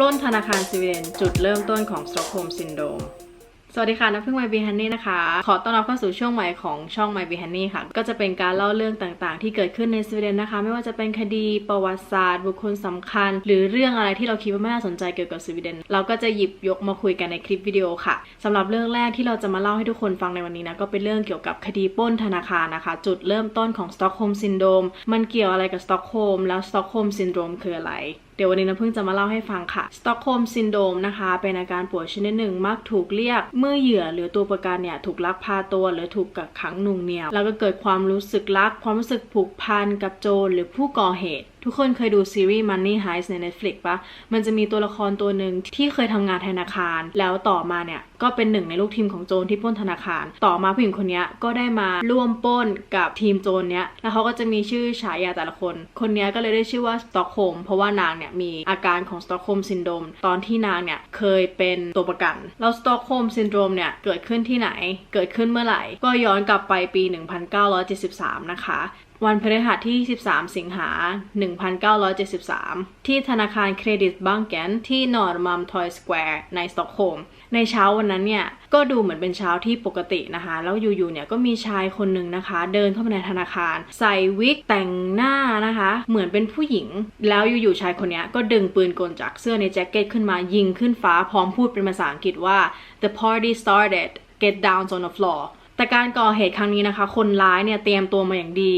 ปล้นธนาคารสวีเดนจุดเริ่มต้นของสต็อกโฮล์มซินโดมสวัสดีค่ะน้ำพึ่ง My b e h o n e y นะคะ ขอต้อนรับเข้าสู่ช่วงใหม่ของช่อง My b e h o n e y ค่ะ ก็จะเป็นการเล่าเรื่องต่างๆ ที่เกิดขึ้นในสวีเดนนะคะ ไม่ว่าจะเป็นคดีประวัติศาสตร์ บุคคลสำคัญ หรือเรื่องอะไรที่เราคิดว่าไม่น่าสนใจเกี่ยวกับสวีเดน เราก็จะหยิบยกมาคุยกันในคลิปวิดีโอค่ะสำหรับเรื่องแรกที่เราจะมาเล่าให้ทุกคนฟังในวันนี้นะ ก็เป็นเรื่องเกี่ยวกับคดีปล้นธนาคารนะคะ จุดเริ่มต้นของสต็อกโฮล์มซินโดรมมันเกี่ยวอะไรกับสต็อกโฮล์มแล้วสต็อกโฮล์มซินโดรมคืออะไร เดี๋ยววันนี้น้ำพึ่งจะมาเล่าให้ฟังค่ะสต็อกโฮล์มซินโดมนะคะ เป็นอาการป่วยชนิดหนึ่งมักถูกเรียก เมื่อเหยื่อหรือตัวประกันเนี่ยถูกลักพาตัวหรือถูกกักขังหน่วงเหนี่ยว แล้วก็เกิดความรู้สึกรัก ความรู้สึกผูกพันกับโจรหรือผู้ก่อเหตุทุกคนเคยดูซีรีส์ Money Heist ใน Netflix ปะมันจะมีตัวละครตัวหนึ่งที่เคยทำงานธนาคาร แล้วต่อมาเนี่ยก็เป็นหนึ่งในลูกทีมของโจรที่ปล้นธนาคาร ต่อมาผู้หญิงคนนี้ก็ได้มาร่วมปล้นกับทีมโจรเนี้ย แล้วเขาก็จะมีชื่อฉายาแต่ละคน คนนี้ก็เลยได้ชื่อว่าสต็อกโฮมเพราะว่านางเนี่ยมีอาการของสต็อกโฮมซินโดรมตอนที่นางเนี่ยเคยเป็นตัวประกัน แล้วสต็อกโฮมซินโดรมเนี่ยเกิดขึ้นที่ไหน เกิดขึ้นเมื่อไหร่ ก็ย้อนกลับไปปี 1973 นะคะ วันพฤหัสที่ 13 สิงหา 1973 ที่ธนาคารเครดิตบังเกนที่นอร์มัมทอยสแควร์ในสต็อกโฮล์ม ในเช้าวันนั้นเนี่ย ก็ดูเหมือนเป็นเช้าที่ปกตินะคะ แล้วอยู่ๆเนี่ยก็มีชายคนหนึ่งนะคะ เดินเข้ามาในธนาคาร ใส่วิกแต่งหน้านะคะ เหมือนเป็นผู้หญิง แล้วอยู่ๆชายคนนี้ก็ดึงปืนกลจากเสื้อในแจ็คเก็ตขึ้นมายิงขึ้นฟ้าพร้อมพูดเป็นภาษาอังกฤษว่า the party started get down on the floor แต่การก่อเหตุครั้งนี้นะคะ คนร้ายเนี่ยเตรียมตัวมาอย่างดี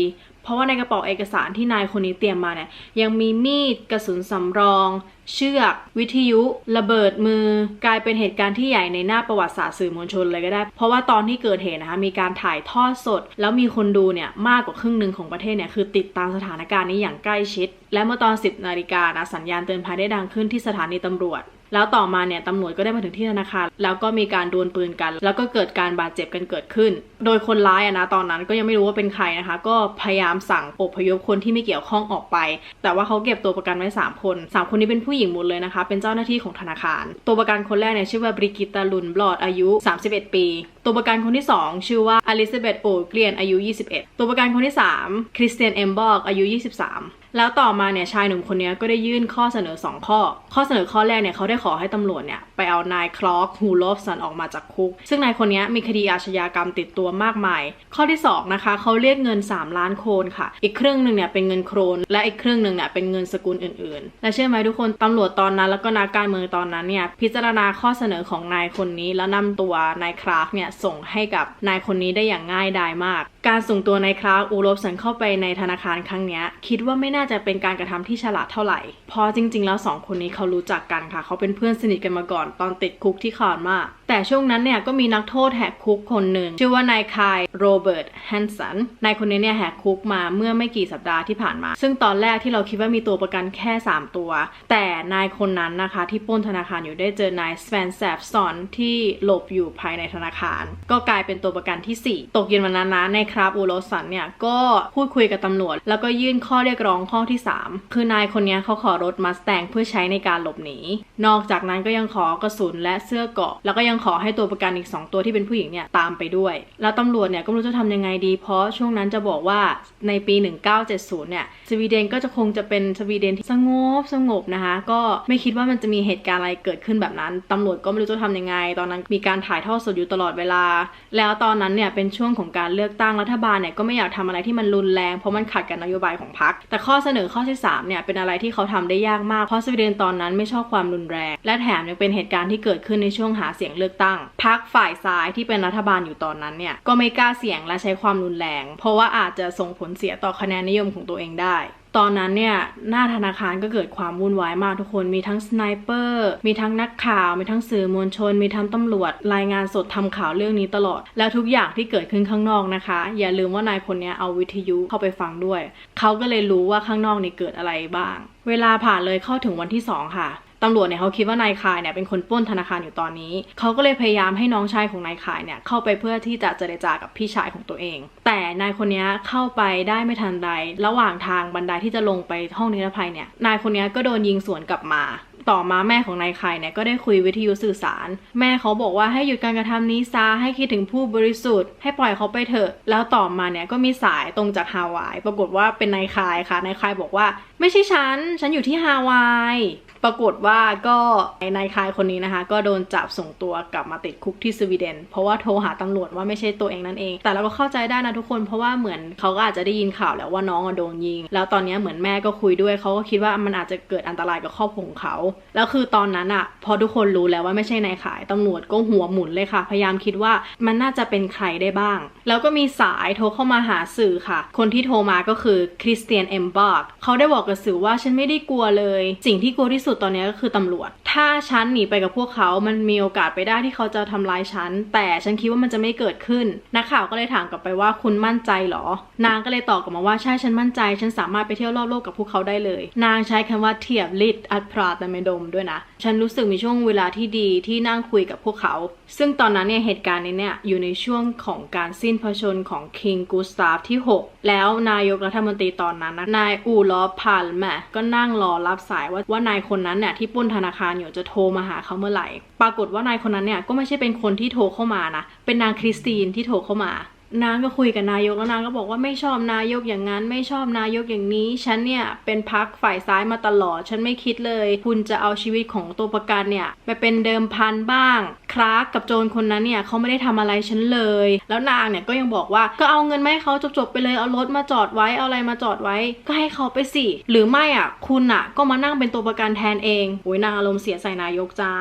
ราะว่าในกระเป๋าเอกสารที่นายคนนี้เตรียมมาเนี่ยยังมีมีดกระสุนสำรอง เชือก วิทยุ ระเบิดมือ กลายเป็นเหตุการณ์ที่ใหญ่ในหน้าประวัติศาสตร์สื่อมวลชนเลยก็ได้ เพราะว่าตอนที่เกิดเหตุนะคะมีการถ่ายทอดสด แล้วมีคนดูเนี่ยมากกว่าครึ่งหนึ่งของประเทศเนี่ยคือติดตามสถานการณ์นี้อย่างใกล้ชิด และเมื่อตอน 10นาฬิกานะสัญญาณเตือนภัยได้ดังขึ้นที่สถานีตำรวจ แล้วต่อมาเนี่ยตำรวจก็ได้มาถึงที่ธนาคาร แล้วก็มีการดวลปืนกัน แล้วก็เกิดการบาดเจ็บกันเกิดขึ้น โดยคนร้ายอะนะตอนนั้นก็ยังไม่รู้ว่าเป็นใครนะคะ ก็พยายามสั่งอพยพคนที่ไม่เกี่ยวข้องออกไป แต่ว่าเขาเก็บตัวประกันไว้ 3 คน 3 คนนี้เป็นผู้หญิงหมดเลยนะคะ เป็นเจ้าหน้าที่ของธนาคาร ตัวประกันคนแรกเนี่ยชื่อว่าบริกิตาลุนบลอดอายุ 31 ปี ตัวประกันคนที่ 2 ชื่อว่าอลิซาเบธโอเกลียนอายุ 21 ตัวประกันคนที่ 3คริสเตียนเอมบอกอายุ 23 แล้วต่อมาเนี่ยชายหนุ่มคนนี้ก็ได้ยื่นข้อเสนอ 2 ข้อ ข้อเสนอข้อแรกเนี่ยเขาได้ขอให้ตำรวจเนี่ย ไปเอานายคลอกฮูลฟสันออกมาจากคุก ซึ่งนายคนนี้มีคดีอาชญากรรมติดตัวมากมาย ข้อที่ 2 นะคะ เขาเรียกเงิน 3 ล้านโครนค่ะ อีกครึ่งหนึ่งเนี่ยเป็นเงินโครน และอีกครึ่งหนึ่งเนี่ยเป็นเงินสกุลอื่นๆ และเชื่อไหมทุกคนตำรวจตอนนั้น แล้วก็นักการเมืองตอนนั้นเนี่ยพิจารณาข้อเสนอของนายคนนี้ แล้วนำตัวนายคลาร์กเนี่ยส่งให้กับนายคนนี้ได้อย่างง่ายดายมาก การส่งตัวนายคลาร์กอูโรฟสันเข้าไปในธนาคารครั้งนี้คิดว่าไม่น่าจะเป็นการกระทำที่ฉลาดเท่าไหร่เพราะจริง ๆ แล้วสองคนนี้เขารู้จักกันค่ะ เขาเป็นเพื่อนสนิทกันมาก่อนตอนติดคุกที่คาร์มาแต่ช่วงนั้นเนี่ยก็มีนักโทษแหกคุกคนหนึ่งชื่อว่านายคายโรเบิร์ตแฮนสันนายคนนี้เนี่ยแหกคุกมาเมื่อไม่กี่สัปดาห์ที่ผ่านมา ซึ่งตอนแรกที่เราคิดว่ามีตัวประกันแค่ 3 ตัว แต่นายคนนั้นนะคะที่ป้นธนาคารอยู่ได้เจอนายสเวนแซฟซอนที่หลบอยู่ภายในธนาคาร ก็กลายเป็นตัวประกันที่ 4 ตกเย็นวันนั้นนะในครับอูโรสันเนี่ยก็พูดคุยกับตำรวจ แล้วก็ยื่นข้อเรียกร้องข้อที่ 3 คือนายคนนี้เขาขอรถมาสแตงเพื่อใช้ในการหลบหนีนอกจากนั้นก็ยังขอกระสุนและเสื้อเกาะ แล้วก็ยังขอให้ตัวประกันอีก 2 ตัวที่เป็นผู้หญิงเนี่ยตามไปด้วย แล้วตำรวจเนี่ยก็ไม่รู้จะทำยังไงดี เพราะช่วงนั้นจะบอกว่าในปี 1970 เนี่ยสวีเดนก็จะคงจะเป็นสวีเดนที่สงบสงบนะคะ ก็ไม่คิดว่ามันจะมีเหตุการณ์อะไรเกิดขึ้นแบบนั้นตำรวจก็ไม่รู้จะทำยังไง ตอนนั้นมีการถ่ายทอดสดอยู่ตลอดเวลา แล้วตอนนั้นเนี่ยเป็นช่วงของการเลือกตั้งรัฐบาลเนี่ยก็ไม่อยากทำอะไรที่มันรุนแรงเพราะมันขัดกับนโยบายของพรรคแต่ข้อเสนอข้อที่3เนี่ยเป็นอะไรที่เขาทำได้ยากมากเพราะสวีเดนตอนนั้นไม่ชอบความรุนแรง และแถมยังเป็นเหตุการณ์ที่เกิดขึ้นในช่วงหาเสียงเลือกตั้งพรรคฝ่ายซ้ายที่เป็นรัฐบาลอยู่ตอนนั้นเนี่ยก็ไม่กล้าเสี่ยงและใช้ความรุนแรง เพราะว่าอาจจะส่งผลเสียต่อคะแนนนิยมของตัวเองได้ตอนนั้นเนี่ยหน้าธนาคารก็เกิดความวุ่นวายมากทุกคนมีทั้งสไนเปอร์มีทั้งนักข่าว มีทั้งสื่อมวลชน มีทั้งตำรวจ รายงานสดทำข่าวเรื่องนี้ตลอด แล้วทุกอย่างที่เกิดขึ้นข้างนอกนะคะ อย่าลืมว่านายคนนี้เอาวิทยุเข้าไปฟังด้วย เขาก็เลยรู้ว่าข้างนอกนี่เกิดอะไรบ้าง เวลาผ่านเลยเข้าถึงวันที่สองค่ะ ตำรวจเนี่ยเขาคิดว่านายคายเนี่ยเป็นคนปล้นธนาคารอยู่ตอนนี้ เขาก็เลยพยายามให้น้องชายของนายคายเนี่ยเข้าไปเพื่อที่จะเจรจากับพี่ชายของตัวเอง แต่นายคนนี้เข้าไปได้ไม่ทันใด ระหว่างทางบันไดที่จะลงไปห้องนิรภัยเนี่ย นายคนนี้ก็โดนยิงสวนกลับมา ต่อมาแม่ของนายไข่เนี่ยก็ได้คุยวิทยุสื่อสาร แม่เขาบอกว่าให้หยุดการกระทำนี้ซะให้คิดถึงผู้บริสุทธิ์ ให้ปล่อยเขาไปเถอะ แล้วต่อมาเนี่ยก็มีสายตรงจากฮาวาย ปรากฏว่าเป็นนายคายค่ะนายคายบอกว่า ไม่ใช่ฉัน ฉันอยู่ที่ฮาวาย ปรากฏว่าก็นายคายคนนี้นะคะ ก็โดนจับส่งตัวกลับมาติดคุกที่สวีเดน เพราะว่าโทรหาตำรวจว่าไม่ใช่ตัวเองนั่นเอง แต่เราก็เข้าใจได้นะทุกคนเพราะว่าเหมือนเขาก็อาจจะได้ยินข่าวแล้วว่าน้องโดนยิง แล้วตอนนี้เหมือนแม่ก็คุยด้วยเขาก็คิดว่ามันอาจจะเกิดอันตรายกับครอบครัวของเขาแล้วคือตอนนั้นอะพอทุกคนรู้แล้วว่าไม่ใช่นายขายตำรวจก็หัวหมุนเลยค่ะ พยายามคิดว่ามันน่าจะเป็นใครได้บ้าง แล้วก็มีสายโทรเข้ามาหาสื่อค่ะ คนที่โทรมาก็คือคริสเตียนเอมบาร์กเขาได้บอกกับสื่อว่าฉันไม่ได้กลัวเลย สิ่งที่กลัวที่สุดตอนนี้ก็คือตำรวจ ถ้าฉันหนีไปกับพวกเขา มันมีโอกาสไปได้ที่เขาจะทำร้ายฉัน แต่ฉันคิดว่ามันจะไม่เกิดขึ้น นักข่าวก็เลยถามกลับไปว่าคุณมั่นใจเหรอ นางก็เลยตอบกลับมาว่าใช่ฉันมั่นใจ ฉันสามารถไปเที่ยวรอบโลกกับพวกเขาได้เลย นางใช้คำว่าเทียบลิดอัดพราตเมดมด้วยนะ ฉันรู้สึกมีช่วงเวลาที่ดีที่นั่งคุยกับพวกเขา ซึ่งตอนนั้นเนี่ยเหตุการณ์นี้เนี่ยอยู่ในช่วงของการสิ้นพระชนม์ของคิงกูสตาฟที่ 6 แล้วนายกรัฐมนตรีตอนนั้นนะนายอูลอพาลแมก็นั่งรอรับสายว่าว่านายคนนั้นเนี่ยที่ปุ้นธนาคารอยู่จะโทรมาหาเขาเมื่อไหร่ ปรากฏว่านายคนนั้นเนี่ยก็ไม่ใช่เป็นคนที่โทรเข้ามานะเป็นนางคริสตินที่โทรเข้ามา นางก็คุยกับนายกแล้วนางก็บอกว่าไม่ชอบนายกอย่างนั้น ไม่ชอบนายกอย่างนี้ ฉันเนี่ยเป็นพักฝ่ายซ้ายมาตลอด ฉันไม่คิดเลย คุณจะเอาชีวิตของตัวประกันเนี่ยไปเป็นเดิมพันบ้างคลากกับโจรคนนั้นเนี่ยเขาไม่ได้ทำอะไรฉันเลย แล้วนางเนี่ยก็ยังบอกว่าก็เอาเงินมาให้เขาจบๆไปเลยเอารถมาจอดไว้เอาอะไรมาจอดไว้ ก็ให้เขาไปสิหรือไม่อะ คุณอะ ก็มานั่งเป็นตัวประกันแทนเองโอ้ยนางอารมณ์เสียใส่นายกจ้า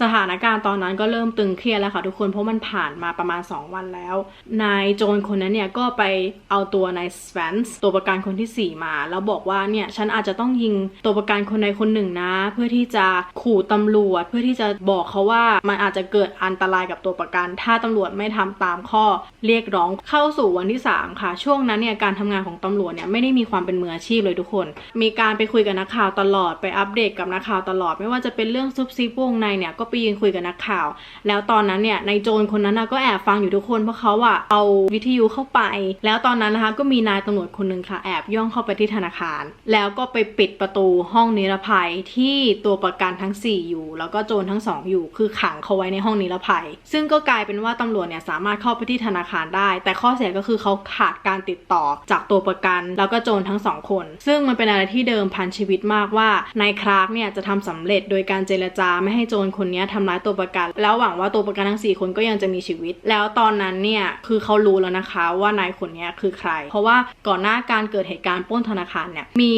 สถานการณ์ตอนนั้นก็เริ่มตึงเครียดแล้วค่ะทุกคนเพราะมันผ่านมาประมาณ 2 วันแล้ว นายโจรคนนั้นเนี่ยก็ไปเอาตัวนายสแวนส์ตัวประกันคนทีสี่ 4 มา แล้วบอกว่าเนี่ยฉันอาจจะต้องยิงตัวประกันคนใดคนหนึ่งนะ เพื่อที่จะขู่ตำรวจ เพื่อที่จะบอกเขาว่ามันอาจจะเกิดอันตรายกับตัวประกัน ถ้าตำรวจไม่ทำตามข้อเรียกร้องเข้าสู่วันที่ 3 ค่ะ ช่วงนั้นเนี่ยการทำงานของตำรวจเนี่ยไม่ได้มีความเป็นมืออาชีพเลยทุกคน มีการไปคุยกับนักข่าวตลอดไปอัปเดตกับนักข่าวตลอด ไม่ว่าจะเป็นเรื่องซุบซิบวงในเนี่ยก็ไปยืนคุยกับนักข่าว แล้วตอนนั้นเนี่ยนายโจรคนนั้นก็แอบฟังอยู่ทุกคนเพราะเขาอะเอาวิทยุเข้าไป แล้วตอนนั้นนะคะก็มีนายตำรวจคนหนึ่งค่ะแอบย่องเข้าไปที่ธนาคาร แล้วก็ไปปิดประตูห้องนิรภัยที่ตัวประกันทั้ง 4 อยู่ แล้วก็โจรทั้ง 2 อยู่ คือขังเขาไว้ในห้องนิรภัย ซึ่งก็กลายเป็นว่าตำรวจเนี่ยสามารถเข้าไปที่ธนาคารได้ แต่ข้อเสียก็คือเขาขาดการติดต่อจากตัวประกัน แล้วก็โจรทั้งสองคน ซึ่งมันเป็นอะไรที่เดิมพันชีวิตมากว่านายคลาร์กเนี่ยจะทำสำเร็จโดยการเจรจาไม่ให้โจรคนนี้ทำร้ายตัวประกัน แล้วหวังว่าตัวประกันทั้ง 4 คนก็ยังจะมีชีวิต แล้วตอนนั้นเนี่ยคือเขารู้แล้วนะคะว่านายคนนี้คือใคร เพราะว่าก่อนหน้าการเกิดเหตุการณ์ปล้นธนาคารเนี่ยมี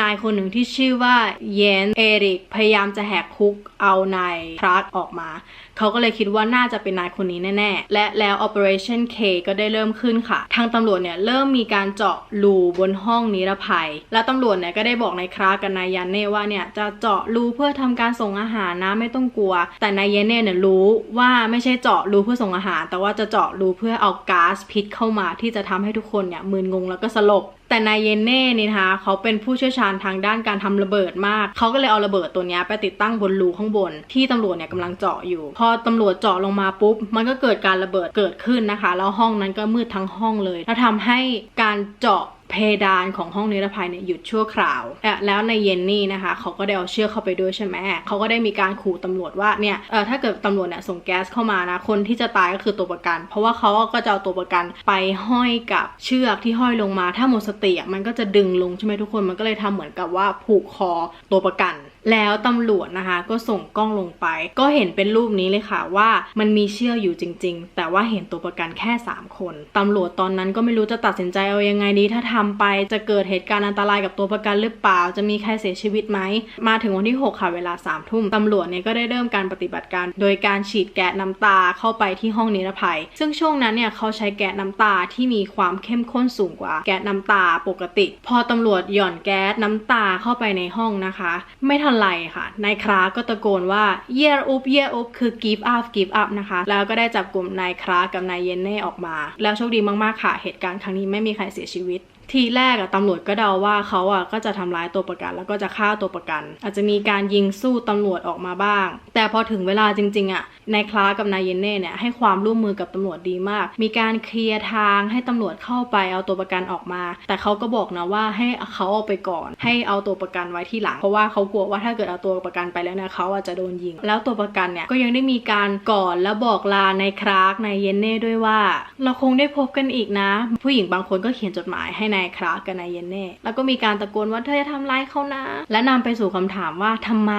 นายคนหนึ่งที่ชื่อว่าเยนเอริกพยายามจะแหกคุกเอานายคลาร์กออกมาเขาก็เลยคิดว่าน่าจะเป็นนายคนนี้แน่ๆ และแล้ว Operation K ก็ได้เริ่มขึ้นค่ะ ทางตำรวจเนี่ยเริ่มมีการเจาะรูบนห้องนิรภัย และตำรวจเนี่ยก็ได้บอกนายครากับนายยันเน่ว่าเนี่ยจะเจาะรูเพื่อทำการส่งอาหารนะไม่ต้องกลัวแต่นายเยเน่เนี่ยรู้ว่าไม่ใช่เจาะรูเพื่อส่งอาหาร แต่ว่าจะเจาะรูเพื่อเอาก๊าซพิษเข้ามาที่จะทำให้ทุกคนเนี่ยมึนงงแล้วก็สลบแต่นายเยเน่นี่นะคะเขาเป็นผู้เชี่ยวชาญทางด้านการทำระเบิดมาก เขาก็เลยเอาระเบิดตัวเนี้ยไปติดตั้งบนรูข้างบน ที่ตำรวจเนี่ยกำลังเจาะอยู่ พอตำรวจเจาะลงมาปุ๊บ มันก็เกิดการระเบิดเกิดขึ้นนะคะ แล้วห้องนั้นก็มืดทั้งห้องเลย แล้วทำให้การเจาะ เพดานของห้องนิรภัยเนี่ยหยุดชั่วคราวแล้วในเยนนี่นะคะเขาก็ได้เอาเชือกเข้าไปด้วยใช่ไหมเขาก็ได้มีการขู่ตำรวจว่าเนี่ยเออถ้าเกิดตำรวจเนี่ยส่งแก๊สเข้ามานะคนที่จะตายก็คือตัวประกัน เพราะว่าเขาก็จะเอาตัวประกันไปห้อยกับเชือกที่ห้อยลงมา ถ้าหมดสติมันก็จะดึงลงใช่ไหมทุกคนมันก็เลยทำเหมือนกับว่าผูกคอตัวประกัน แล้วตำรวจนะคะ ก็ส่งกล้องลงไป ก็เห็นเป็นรูปนี้เลยค่ะว่ามันมีเชือกอยู่จริง ๆ แต่ว่าเห็นตัวประกันแค่ 3 คนตำรวจตอนนั้นก็ไม่รู้จะตัดสินใจเอายังไงดีถ้าทำไปจะเกิดเหตุการณ์อันตรายกับตัวประกันหรือเปล่า จะมีใครเสียชีวิตไหมมาถึงวันที่ 6 ค่ะเวลา3ามทุ่มตำรวจเนี่ยก็ได้เริ่มการปฏิบัติการ โดยการฉีดแก๊สน้ำตาเข้าไปที่ห้องนิรภัย ซึ่งช่วงนั้นเนี่ยเขาใช้แก๊สน้ำตาที่มีความเข้มข้นสูงกว่าแก๊สน้ำตาปกติ พอตำรวจหย่อนแก๊สน้ำตาเข้าไปในห้องนะคะ ไม่ทันไรค่ะ นายคราก็ตะโกนว่า year up year up คือ give up give up นะคะ แล้วก็ได้จับกลุ่มนายครากับนายเยนเน่ออกมา แล้วโชคดีมากๆค่ะ เหตุการณ์ครั้งนี้ไม่มีใครเสียชีวิต ทีแรกอะตำรวจก็เดาว่าเขาอะก็จะทำร้ายตัวประกัน แล้วก็จะฆ่าตัวประกัน อาจจะมีการยิงสู้ตำรวจออกมาบ้าง แต่พอถึงเวลาจริงๆอะนายคลาร์กกับนายเยนเน่เนี่ยให้ความร่วมมือกับตำรวจดีมาก มีการเคลียร์ทางให้ตำรวจเข้าไปเอาตัวประกันออกมา แต่เขาก็บอกนะว่าให้เขาเอาไปก่อน ให้เอาตัวประกันไว้ที่หลัง เพราะว่าเขากลัวว่าถ้าเกิดเอาตัวประกันไปแล้วเนี่ยเขาอาจจะโดนยิง แล้วตัวประกันเนี่ยก็ยังได้มีการกอดและบอกลานายคลาร์กนายเยนเน่ด้วยว่า เราคงได้พบกันอีกนะ ผู้หญิงบางคนก็เขียนจดหมายให้นายคลาร์กกับนายเยนเน่แล้วก็มีการตะโกนว่าเธอจะทำร้ายเขานะ และนำไปสู่คำถามว่าทำไม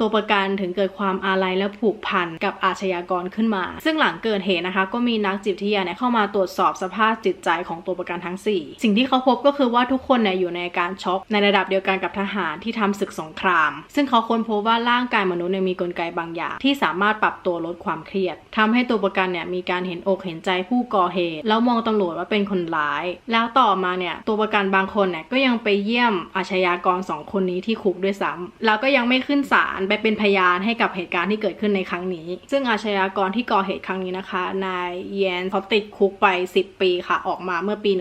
ตัวประกันถึงเกิดความอาลัยและผูกพันกับอาชญากรขึ้นมา ซึ่งหลังเกิดเหตุนะคะ ก็มีนักจิตวิทยาเนี่ยเข้ามาตรวจสอบสภาพจิตใจของตัวประกันทั้ง 4 สิ่งที่เขาพบก็คือว่าทุกคนเนี่ยอยู่ในอาการช็อกในระดับเดียวกันกับทหารที่ทำศึกสงคราม ซึ่งเขาค้นพบว่าร่างกายมนุษย์เนี่ยมีกลไกบางอย่าง ที่สามารถปรับตัวลดความเครียดทำให้ตัวประกันเนี่ยมีการเห็นอกเห็นใจผู้ก่อเหตุ แล้วมองตำรวจว่าเป็นคนร้าย แล้วต่อมาเนี่ยตัวประกันบางคนเนี่ยก็ยังไปเยี่ยมอาชญากรสองคนนี้ที่คุกด้วยซ้ำแล้วก็ยังไม่ขึ้นศาลไปเป็นพยานให้กับเหตุการณ์ที่เกิดขึ้นในครั้งนี้ ซึ่งอาชญากรที่ก่อเหตุครั้งนี้นะคะ นายเยนเขาติดคุกไป 10 ปีค่ะ ออกมาเมื่อปี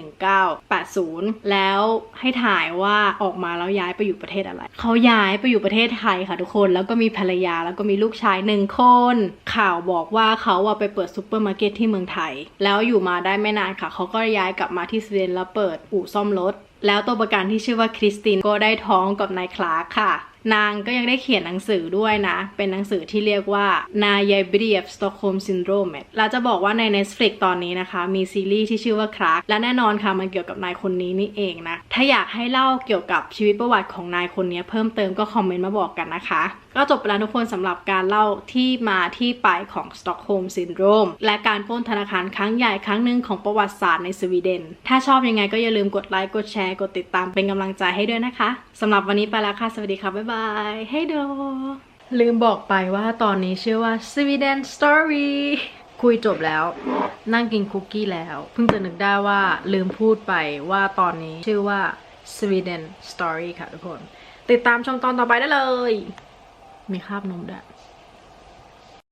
1980 แล้วให้ถ่ายว่าออกมาแล้วย้ายไปอยู่ประเทศอะไร เขาย้ายไปอยู่ประเทศไทยค่ะทุกคน แล้วก็มีภรรยาแล้วก็มีลูกชายหนึ่งคน ข่าวบอกว่าเขาอะไปเปิดซูเปอร์มาร์เก็ตที่เมืองไทย แล้วอยู่มาได้ไม่นานค่ะ เขาก็ย้ายกลับมาที่สวีเดนแล้วเปิดอู่ซ่อมรถ แล้วตัวประกันที่ชื่อว่าคริสตินก็ได้ท้องกับนายคลาร์กค่ะ นางก็ยังได้เขียนหนังสือด้วยนะ เป็นหนังสือที่เรียกว่านายายบรีฟสตอกโฮมซินโดรมเราจะบอกว่าใน Netflix ตอนนี้นะคะ มีซีรีส์ที่ชื่อว่าคลาร์กและแน่นอนค่ะ มันเกี่ยวกับนายคนนี้นี่เองนะ ถ้าอยากให้เล่าเกี่ยวกับชีวิตประวัติของนายคนนี้เพิ่มเติมก็คอมเมนต์มาบอกกันนะคะ ก็จบไปแล้วทุกคนสำหรับการเล่าที่มาที่ไปของสตอกโฮมซินโดรมและการปล้นธนาคารครั้งใหญ่ครั้งหนึ่งของประวัติศาสตร์ในสวีเดน ถ้าชอบยังไงก็อย่าลืมกดไลค์กดแชร์กดติดตามเป็นกำลังใจให้ด้วยนะคะสำหรับวันนี้ไปแล้วค่ะสวัสดีค่ะบ๊ายบายให้ดลืมบอกไปว่าตอนนี้ชื่อว่า Sweden Story คุยจบแล้ว นั่งกินคุกกี้แล้ว เพิ่งจะนึกได้ว่าลืมพูดไปว่าตอนนี้ชื่อว่า Sweden Story ค่ะทุกคน ติดตามชมตอนต่อไปได้เลย มีคาบนมด้วย